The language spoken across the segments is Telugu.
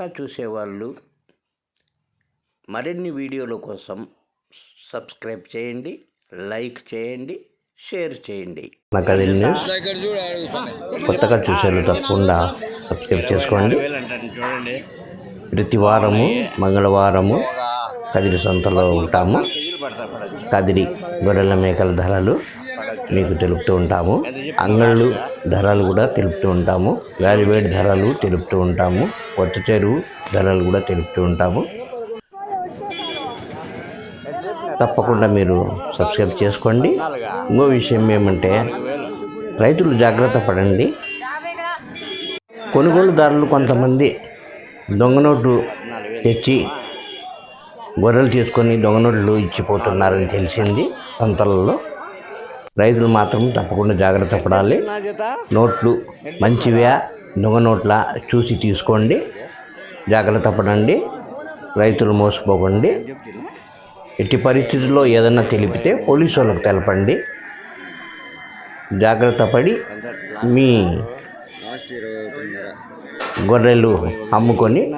కొత్తగా చూసేవాళ్ళు మరిన్ని వీడియోల కోసం సబ్స్క్రైబ్ చేయండి లైక్ చేయండి షేర్ చేయండి. నా కొత్తగా చూసేవాళ్ళు తప్పకుండా సబ్స్క్రైబ్ చేసుకోండి. ప్రతి వారము మంగళవారము కదిరి సంతలో ఉంటాము. కదిరి గొర్రెల మేకల ధరలు మీకు తెలుపుతూ ఉంటాము. అంగళ్ళు ధరలు కూడా తెలుపుతూ ఉంటాము. గాలివేడి ధరలు తెలుపుతూ ఉంటాము. కొత్త చెరువు ధరలు కూడా తెలుపుతూ ఉంటాము. తప్పకుండా మీరు సబ్స్క్రైబ్ చేసుకోండి. ఇంకో విషయం ఏమంటే రైతులు జాగ్రత్త పడండి. కొనుగోలుదారులు కొంతమంది దొంగ నోట్లు తెచ్చి గొర్రెలు తీసుకొని దొంగ నోట్లు ఇచ్చిపోతున్నారని తెలిసింది సంతలలో. రైతులు మాత్రం తప్పకుండా జాగ్రత్త పడాలి. నోట్లు మంచివా దొంగ నోట్ల చూసి తీసుకోండి. జాగ్రత్త పడండి. రైతులు మోసపోకండి. ఎట్టి పరిస్థితుల్లో ఏదైనా తెలిపితే పోలీసు వాళ్ళకి తెలపండి. జాగ్రత్త పడి మీ గొర్రెలు అమ్ముకొని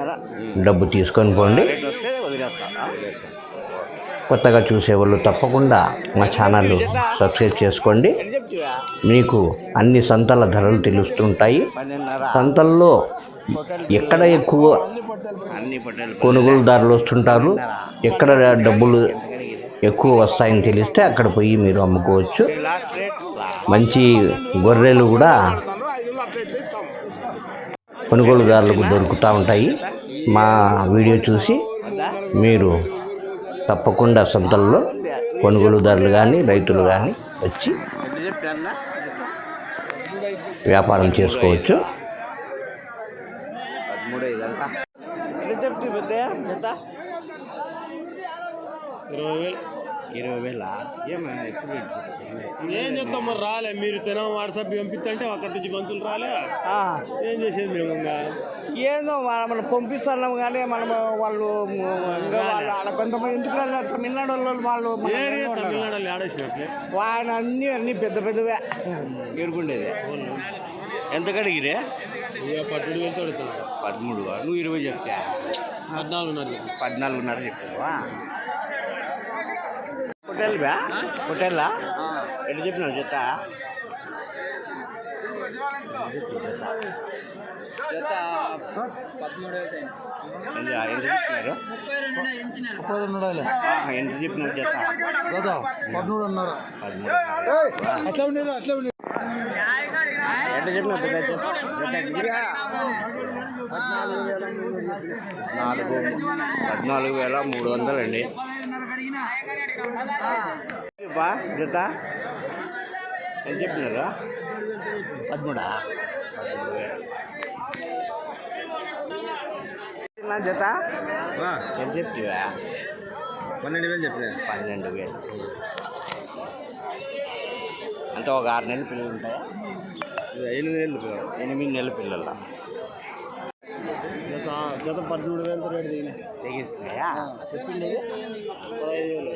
డబ్బు తీసుకొని పోండి. కొత్తగా చూసేవాళ్ళు తప్పకుండా మా ఛానల్ సబ్స్క్రైబ్ చేసుకోండి. మీకు అన్ని సంతల ధరలు తెలుస్తుంటాయి. సంతల్లో ఎక్కడ ఎక్కువ కొనుగోలుదారులు వస్తుంటారు ఎక్కడ డబ్బులు ఎక్కువ వస్తాయని తెలిస్తే అక్కడ పోయి మీరు అమ్ముకోవచ్చు. మంచి గొర్రెలు కూడా కొనుగోలుదారులకు దొరుకుతూ ఉంటాయి. మా వీడియో చూసి మీరు తప్పకుండా సంతల్లో కొనుగోలుదారులు కానీ రైతులు కానీ వచ్చి వ్యాపారం చేసుకోవచ్చు. ఇరవై వేలు. ఇరవై వేల? ఏమైనా ఎప్పుడు ఏం చెప్తాం మరి రాలే. మీరు తినం వాట్సాప్ పంపిస్తుంటే అక్కడి నుంచి మనుషులు రాలే. ఏం చేసేది మేము ఇంకా? ఏందో మనం పంపిస్తున్నాం కానీ మనం వాళ్ళు వాళ్ళు ఆడ కొంతమంది ఎందుకు? తమిళనాడు వాళ్ళు వాళ్ళు తమిళనాడు ఆడేసినట్లే. ఆయన అన్ని అన్ని పెద్ద పెద్దవే. ఎరుకుండేది ఎంత కడిగిరే? పట్టుడు వేలు తోడుతున్నాడు పదమూడు నువ్వు ఇరవై చెప్తా? పద్నాలుగున్నర పద్నాలుగున్నర చెప్పావా హోటల్ బ్యా హోటల్లా? ఎట్లా చెప్పినావు జత? ఎంత చెప్పినారు? ఆ, ఎంత చెప్పినారు జత? పదమూడున్నర. పదమూడు అట్లా ఉండేది అట్లా జత జత? ఎంత నాలుగు పద్నాలుగు వేల మూడు వందలు అండి బా జత? ఎంత చెప్పినారు పదమూడా? నా జత? ఎంత చెప్తావా పన్నెండు వేలు చెప్పిన పన్నెండు వేలు. అంటే ఒక ఆరు నెలల పిల్లలు ఉంటాయా? ఎనిమిది వేలు ఎనిమిది నెలల పిల్లల? జత పదమూడు వేలతో రేటు దిగినాయి. తెగిస్తున్నాయా? చెప్పింది పదహైదు వేలు.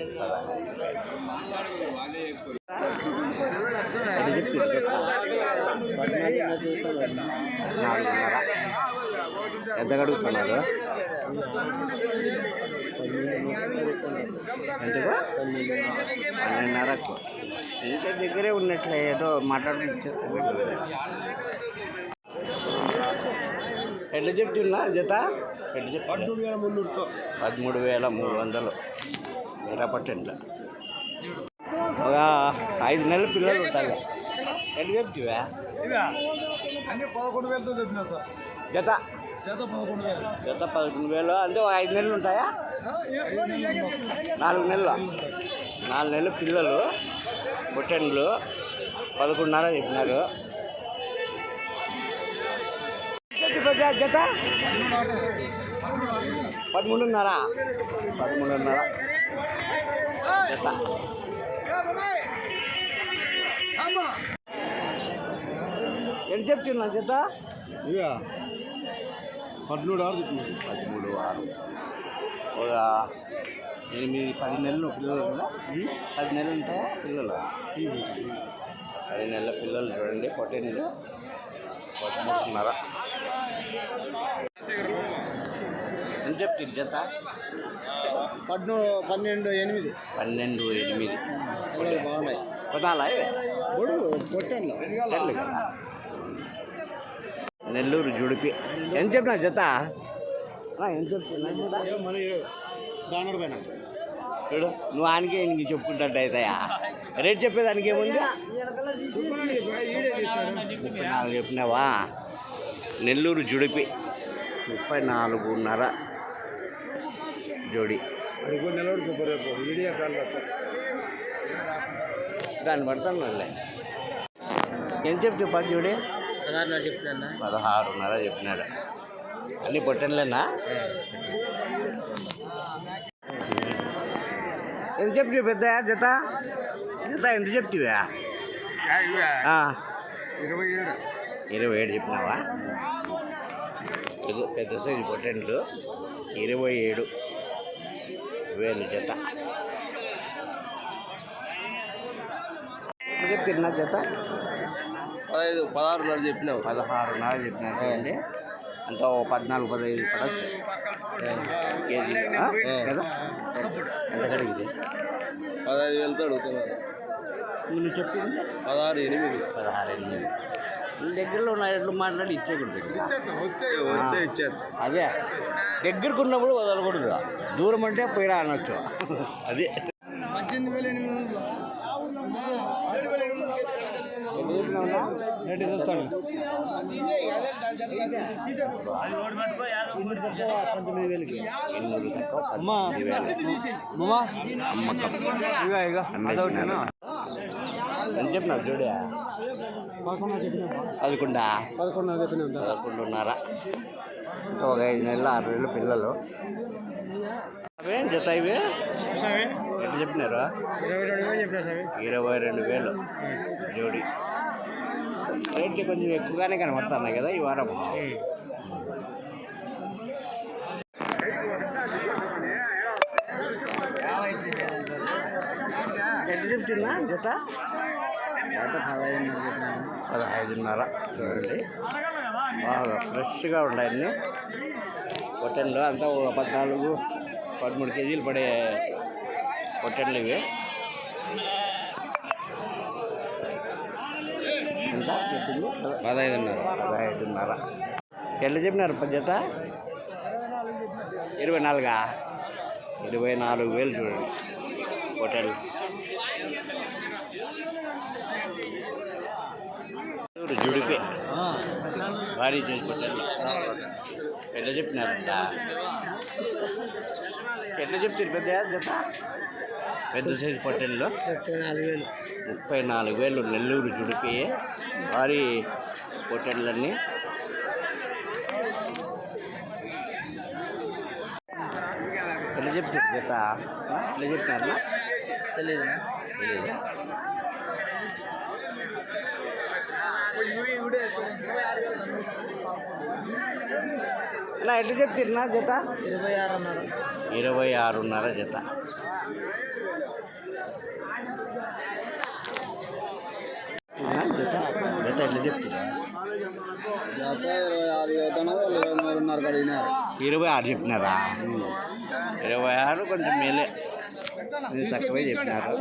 ఎంత కడుగుతున్నారు? ఎంతకు పన్నెండున్నరకు ఇంకా దగ్గరే ఉన్నట్లే ఏదో ఇచ్చేస్తే ఎట్లా చెప్తున్నా జత? ఎట్లా చెప్తున్నా? పదమూడు వేల మున్నూరుతో. పదమూడు వేల మూడు వందలు. మిరపట్టెండ్ల ఒక ఐదు నెలల పిల్లలు ఉంటాయి ఎట్లా చెప్తివా? అన్ని పదకొండు వేలతో చెప్పిన సార్. జత? చేత పదకొండు వేలు. జత పదకొండు వేలు. అంటే ఒక ఐదు నెలలు ఉంటాయా? నాలుగు నెలలు? నాలుగు నెలలు పిల్లలు పొట్టెండ్లు పదకొండున్నర చెప్పినారు. జత పదమూడున్నర. పదమూడున్నర. జత. ఎంత చెప్తున్నా జత? ఇక పదమూడు ఆరు చెప్పినారు పదమూడు ఆరు. ఒక ఎనిమిది పది నెలలు పిల్లలు కదా? పది నెలలు ఉంటాయా పిల్లలు? పది నెలల పిల్లలు చూడండి పొట్టెనిలు పదమూడున్నర. ఎంత చెప్తుంది జత? పద్ను పన్నెండు ఎనిమిది. పన్నెండు ఎనిమిది. బాగున్నాయి. ఇవి? బొడుగు కదా. నెల్లూరు జుడిపి. ఎంత చెప్పినా జత? ఆ, ఎంత చెప్తున్నా పైన చూడు నువ్వు ఆయనకే ఇంక చెప్పుకుంటట్టు అవుతాయా రేట్ చెప్పేదానికి ఏముంది? ముప్పై నాలుగు చెప్పినావా? నెల్లూరు జుడిపి. ముప్పై నాలుగున్నర జోడి. దాన్ని పడతాను వాళ్ళే ఎంత చెప్తే పది జోడి? చెప్తాను పదహారున్నర చెప్పినాడు. అన్ని పొట్టెన్లేనా? ఎంత చెప్తే పెద్ద జత? జత ఎంత చెప్తివా ఆ, ఇరవై ఏడు. ఇరవై ఏడు చెప్పినావా? పెద్ద సైజు పొట్టెన్లు ఇరవై ఏడు. వేలు జత. చెప్తున్నా జత? పదహైదు పదహారున్నర చెప్పినావు. పదహారున్నర చెప్పినట్టు అంత పద్నాలుగు పదహైదు పడచ్చు. కేజీ? కదా? ఎంత కడిగింది? పదహైదు వేలతో అడుగుతున్నారు నువ్వు చెప్పింది పదహారు ఎనిమిది. పదహారు ఎనిమిది. దగ్గరలో ఉన్న ఎట్లు మాట్లాడి ఇచ్చేస్తా అదే. దగ్గరకు ఉన్నప్పుడు వదలకూడదు. దూరం అంటే పోయిరా అనొచ్చు అదే. అమ్మకం అమ్మేసినారు. ఎంత చెప్పినారు చూడే. పదకొండు? పదకొండున్నర ఒక ఐదు నెలలు ఆరు నెలలు పిల్లలు. అవేం జత ఇవి ఎట్లా చెప్పినారు? ఇరవై రెండు వేలు చెప్పినా సార్ ఇరవై రెండు వేలు. జోడి. రేట్లు కొంచెం ఎక్కువగానే కనబడుతున్నాయి కదా ఈ వారం. ఎట్లా చెప్తున్నా జత? పదహైదున్నర చూడండి. బాగా ఫ్రెష్గా ఉన్నాయి అన్నీ. పొట్టెన్లు అంతా ఒక పద్నాలుగు పదమూడు కేజీలు పడే పొట్టెన్లు ఇవి. ఎంత చెప్పింది? పదహైదున్నర. పదహైదున్నర. ఎట్లా చెప్పినారు జత ఇరవై నాలుగా? ఇరవై నాలుగు వేలు చూడండి హోటల్ జుడిపి భారీ చేసి హోటల్ ఎట్లా చెప్పినారంట? ఎట్లా చెప్తారు పెద్ద జత? పెద్ద సైజు పొట్టెల్లో వేలు ముప్పై నాలుగు వేలు నెల్లూరు జుడిపి భారీ పొట్టెళ్ళన్నీ ఎట్లా చెప్తారు జత? ఎట్లా చెప్తారు తెలియదునా తెలియదు అలా ఎట్లా చెప్తారు జత? ఇరవై ఆరున్నర ఇరవై ఆరున్నర జత? జత జత ఎట్లా చెప్తున్నా జత ఇరవై ఆరు చెప్పినారా? ఇరవై ఆరు కొంచెం మేలే. తక్కువే చెప్పినారు.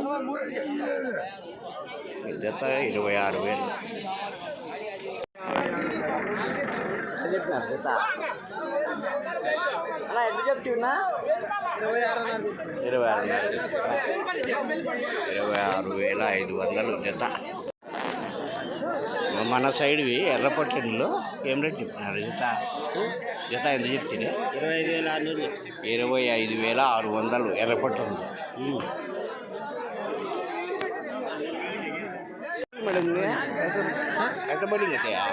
జత ఇరవై ఆరు వేలు. చెప్పినారు జత అలా ఎంత చెప్తున్నా ఇరవై ఆరు ఇరవై ఆరు వేల ఐదు వందలు జత. మన సైడ్వి ఎర్రపట్టణంలో ఏం రేట్ చెప్తున్నారు జత జత ఎంత చెప్తుంది ఇరవై ఐదు వేల ఆరు ఇరవై ఐదు వేల ఆరు వందలు ఎర్రపట్టణం మేడం ऐसा बोली लेते हैं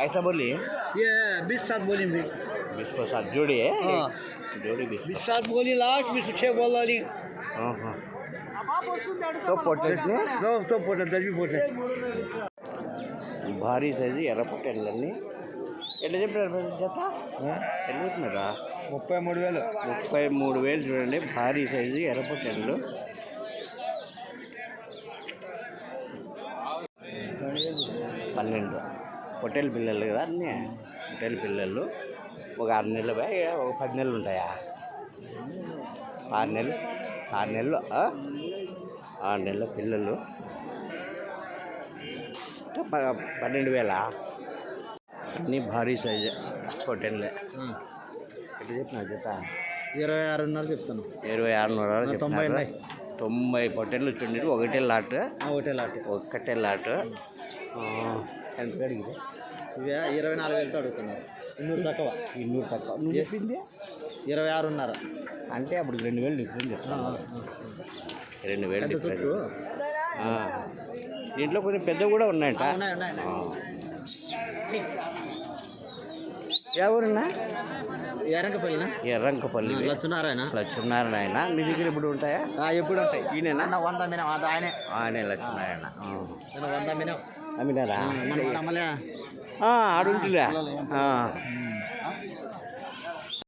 ऐसा बोलिए ये बीस सात बोली भी बीस को साथ जोड़िए हाँ। जोड़ी बीस बीस सात बोली लास्ट बीस छः बोल वाली हाँ हाँ तो पोटेट ने दो तो पोटे दस भी पोटे భారీ సైజు ఎర్ర పొట్టెళ్ళన్నీ ఎట్లా చెప్పినారు జత ఎట్లా చెప్పినారా ముప్పై మూడు వేలు ముప్పై మూడు వేలు చూడండి భారీ సైజు ఎర్ర పొట్టెళ్ళు పొట్టెల పిల్లలు కదా అన్నీ. పొట్టెల పిల్లలు ఒక ఆరు నెలలు పోయి ఒక పది నెలలు ఉంటాయా? ఆరు నెలలు ఆరు నెలలు? ఆరు నెలల పిల్లలు. పన్నెండు వేల. అన్నీ భారీ సైజు పొట్టెన్లే ఎట్లా చెప్పిన జత? ఇరవై ఆరున్నర చెప్తాను ఇరవై ఆరున్నర తొంభై. తొంభై పొట్టెన్లు వచ్చిండి ఒకటే లాట్. ఒకటే లాట్. ఒక్కటే లాట్. ఎంత అడిగింది ఇవి ఇరవై నాలుగు వేలతో అడుగుతున్నారు. ఇన్నూరు తక్కువ. ఇన్నూరు తక్కువ. నువ్వు చెప్పింది? ఇరవై ఆరున్నర. అంటే అప్పుడు రెండు వేలు చెప్తాను రెండు వేలు చుట్టూ. దీంట్లో కొంచెం పెద్ద కూడా ఉన్నాయంట. ఉన్నాయి ఉన్నాయి ఉన్నాయి. ఎవరున్నా ఎరంకపల్లిన ఎర్రంకపల్లి. లక్ష్మీనారాయణ ఆయన మీ దగ్గర ఇప్పుడు ఉంటాయా? ఎప్పుడు ఉంటాయి. అన్న వంద మినం అది ఆయనే. ఆయనే లక్ష్మీనారాయణ వంద మినం ఆడుంటులే